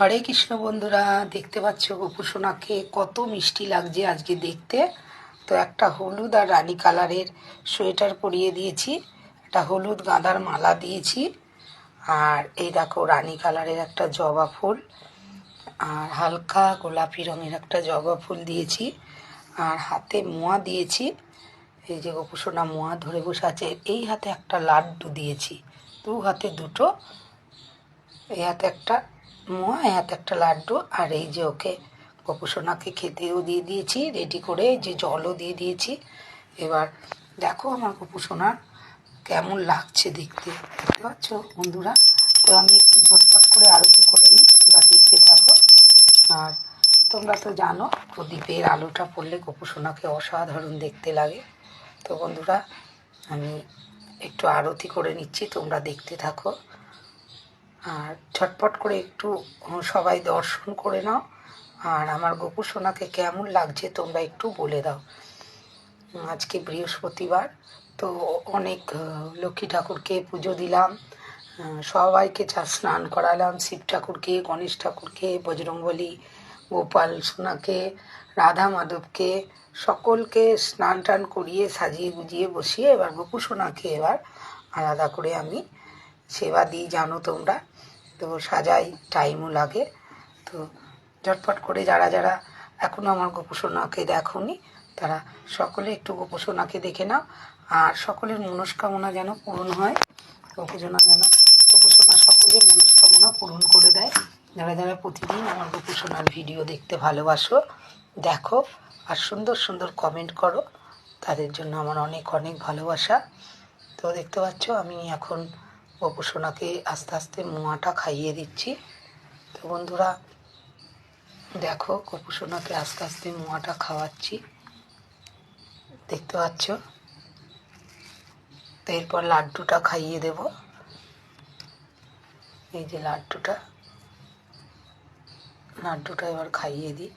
হরে কৃষ্ণ বন্ধুরা, দেখতে পাচ্ছ গোপুসোনাকে কত মিষ্টি লাগছে আজকে দেখতে। তো একটা হলুদ আর রানী কালারের সোয়েটার পরিয়ে দিয়েছি, একটা হলুদ গাঁদার মালা দিয়েছি। আর এই দেখো রানী কালারের একটা জবা ফুল, আর হালকা গোলাপি রঙের একটা জবা ফুল দিয়েছি। আর হাতে মোয়া দিয়েছি, এই যে গোপুসোনা মোয়া ধরে বসে আছে, এই হাতে একটা লাড্ডু দিয়েছি, দু হাতে দুটো, এই হাতে একটা মোয়া হাতে একটা লাড্ডু, আর এই যে ওকে গোপুসোনাকে খেতেও দিয়ে দিয়েছি রেডি করে যে জলও দিয়ে দিয়েছি। এবার দেখো আমার গোপুসোনার কেমন লাগছে দেখতে। দেখতে পাচ্ছ বন্ধুরা? তো আমি একটু ঝটপট করে আরতি করে নিই, তোমরা দেখতে থাকো। আর তোমরা তো জানো, প্রদীপের আলোটা পড়লে গোপুসোনাকে অসাধারণ দেখতে লাগে। তো বন্ধুরা, আমি একটু আরতি করে নিচ্ছি, তোমরা দেখতে থাকো। আর ঝটপট করে একটু সবাই দর্শন করে নাও। আর আমার গোপু সোনাকে কেমন লাগছে তোমরা একটু বলে দাও। আজকে বৃহস্পতিবার, তো অনেক লক্ষ্মী ঠাকুরকে পুজো দিলাম। সবাইকে চা, স্নান করালাম। শিব ঠাকুরকে, গণেশ ঠাকুরকে, বজরংবলী, গোপাল সোনাকে, রাধা মাধবকে, সকলকে স্নান টান করিয়ে সাজিয়ে গুজিয়ে বসিয়ে এবার গোপু সোনাকে এবার আলাদা করে আমি সেবা দিই, জানো তোমরা। তো সাজাই টাইমও লাগে। তো ঝটপট করে যারা যারা এখনও আমার গোপোষণাকে দেখোনি, তারা সকলে একটু গোপোষণাকে দেখে নাও। আর সকলের মনস্কামনা যেন পূরণ হয় গোপোষণা যেন গোপোষণা সকলের মনস্কামনা পূরণ করে দেয়। যারা যারা প্রতিদিন আমার গোপোষণার ভিডিও দেখতে ভালোবাসো, দেখো আর সুন্দর সুন্দর কমেন্ট করো। তাদের জন্য আমার অনেক অনেক ভালোবাসা। তো দেখতে পাচ্ছ, আমি এখন গোপোষণাকে আস্তে আস্তে মোয়াটা খাইয়ে দিচ্ছি। তো বন্ধুরা, দেখো গোপোষণাকে আস্তে আস্তে মোয়াটা খাওয়াচ্ছি। দেখতে পাচ্ছ? তো এরপর লাড্ডুটা খাইয়ে দেব। এই যে লাড্ডুটা লাড্ডুটা এবার খাইয়ে দিই।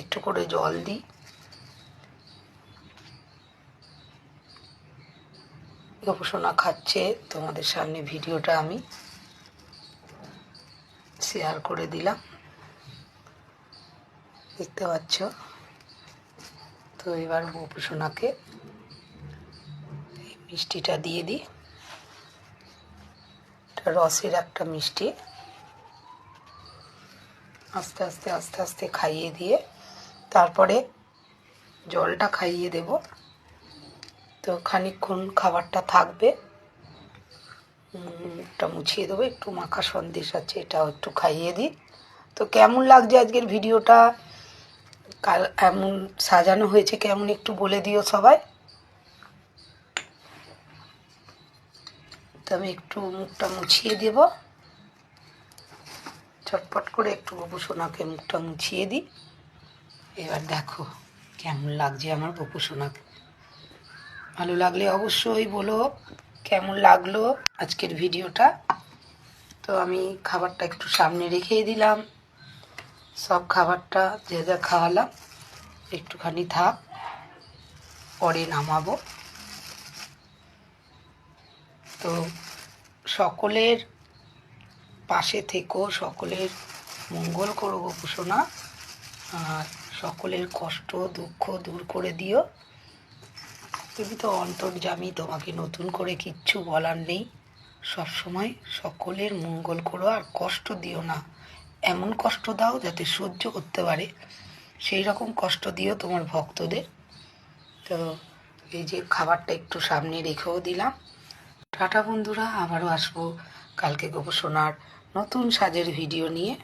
একটু করে জল দিই। গোপসোনা খাচ্ছে, তোমাদের সামনে ভিডিওটা আমি শেয়ার করে দিলাম। দেখতে পাচ্ছ? তো এবার গোপসোনাকে মিষ্টিটা দিয়ে দিই। এটা রসের একটা মিষ্টি। আস্তে আস্তে আস্তে আস্তে খাইয়ে দিয়ে তারপরে জলটা খাইয়ে দেব। তো খানিকক্ষণ খাবারটা থাকবে। একটা মুছিয়ে দেবো, একটু মাখা সন্দেশ আছে, এটাও একটু খাইয়ে দিই। তো কেমন লাগছে আজকের ভিডিওটা? কাল এমন সাজানো হয়েছে, কেমন একটু বলে দিও সবাই। তো আমি একটু মুখটা মুছিয়ে দেব। চটপট করে একটু বপু সোনাকে মুখটা মুছিয়ে দিই। এবার দেখো কেমন লাগছে আমার গোপুসোনাকে ভালো লাগলে অবশ্যই বলো কেমন লাগল আজকের ভিডিওটা। তো আমি খাবারটা একটু সামনে রেখেই দিলাম। সব খাবারটা যে যা খাওয়ালাম, একটুখানি থাক, পরে নামাবো। তো সকলের পাশে থেকো, সকলের মঙ্গল করো গোপুসোনা আর সকলের কষ্ট দুঃখ দূর করে দিও। তুমি তো অন্তর্জামী, তোমাকে নতুন করে কিচ্ছু বলার নেই। সব সময় সকলের মঙ্গল করো আর কষ্ট দিও না। এমন কষ্ট দাও যাতে সহ্য করতে পারে। সেই রকম কষ্ট দিও তোমার ভক্তদের। তো এই যে খাবারটা একটু সামনে রেখেও দিলাম। টাটা বন্ধুরা, আবারও আসব কালকে গোপসোনার নতুন সাজের ভিডিও নিয়ে।